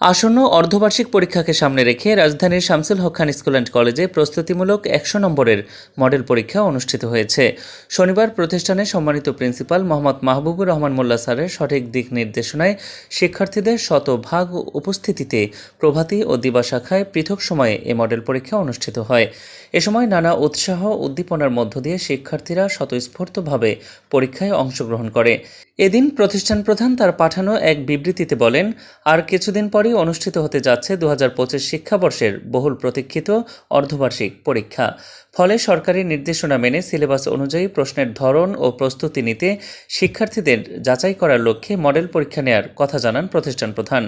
আসন্ন অর্ধবার্ষিক পরীক্ষাকে সামনে রেখে রাজধানীর শামসুল হক খান স্কুল অ্যান্ড কলেজে প্রস্তুতিমূলক একশো নম্বরের মডেল পরীক্ষা অনুষ্ঠিত হয়েছে। শনিবার প্রতিষ্ঠানের সম্মানিত প্রিন্সিপাল মোহাম্মদ মাহবুবুর রহমান মোল্লা স্যারের সঠিক দিক নির্দেশনায় শিক্ষার্থীদের শতভাগ উপস্থিতিতে প্রভাতী ও দিবা শাখায় পৃথক সময়ে এ মডেল পরীক্ষা অনুষ্ঠিত হয়। এ সময় নানা উৎসাহ উদ্দীপনার মধ্য দিয়ে শিক্ষার্থীরা স্বতঃস্ফূর্তভাবে পরীক্ষায় অংশগ্রহণ করে। এদিন প্রতিষ্ঠান প্রধান তার পাঠানো এক বিবৃতিতে বলেন, আর কিছুদিন পরেই অনুষ্ঠিত হতে যাচ্ছে দু হাজার পঁচিশ শিক্ষাবর্ষের বহুল প্রতীক্ষিত অর্ধবার্ষিক পরীক্ষা। ফলে সরকারি নির্দেশনা মেনে সিলেবাস অনুযায়ী প্রশ্নের ধরন ও প্রস্তুতি নিতে শিক্ষার্থীদের যাচাই করার লক্ষ্যে মডেল পরীক্ষা নেয়ার কথা জানান প্রতিষ্ঠান প্রধান।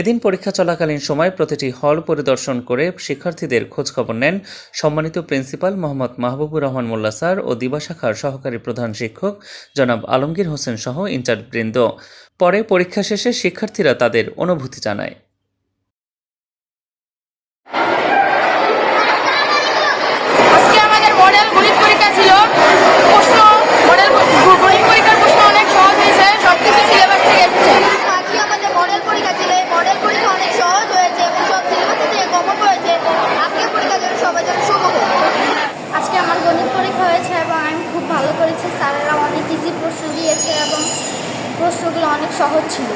এদিন পরীক্ষা চলাকালীন সময় প্রতিটি হল পরিদর্শন করে শিক্ষার্থীদের খোঁজখবর নেন সম্মানিত প্রিন্সিপাল মোহাম্মদ মাহবুবুর রহমান মোল্লা স্যার ও দিবা শাখার সহকারী প্রধান শিক্ষক জনাব আলমগীর হোসেন সহ ইনচার্জবৃন্দ পরে পরীক্ষা শেষে শিক্ষার্থীরা তাদের অনুভূতি জানায়। আজকে মডেল পরীক্ষা ছিল। প্রশ্ন মডেল গণিত পরীক্ষার প্রশ্ন অনেক সহজ হয়েছে সব কিছু সিলেবাস থেকে এসেছে। আজকে আমাদের মডেল পরীক্ষা ছিল এই মডেল পরীক্ষা অনেক সহজ হয়েছে এবং সব সিলেবাস থেকে কমন হয়েছে আজকে পরীক্ষার জন্য সবাই যেন শুভ হোক। আজকে আমার গণিত পরীক্ষা হয়েছে এবং আমি খুব ভালো করেছি। স্যারেরা অনেক ইজি প্রশ্ন দিয়েছে এবং প্রশ্নগুলো অনেক সহজ ছিল।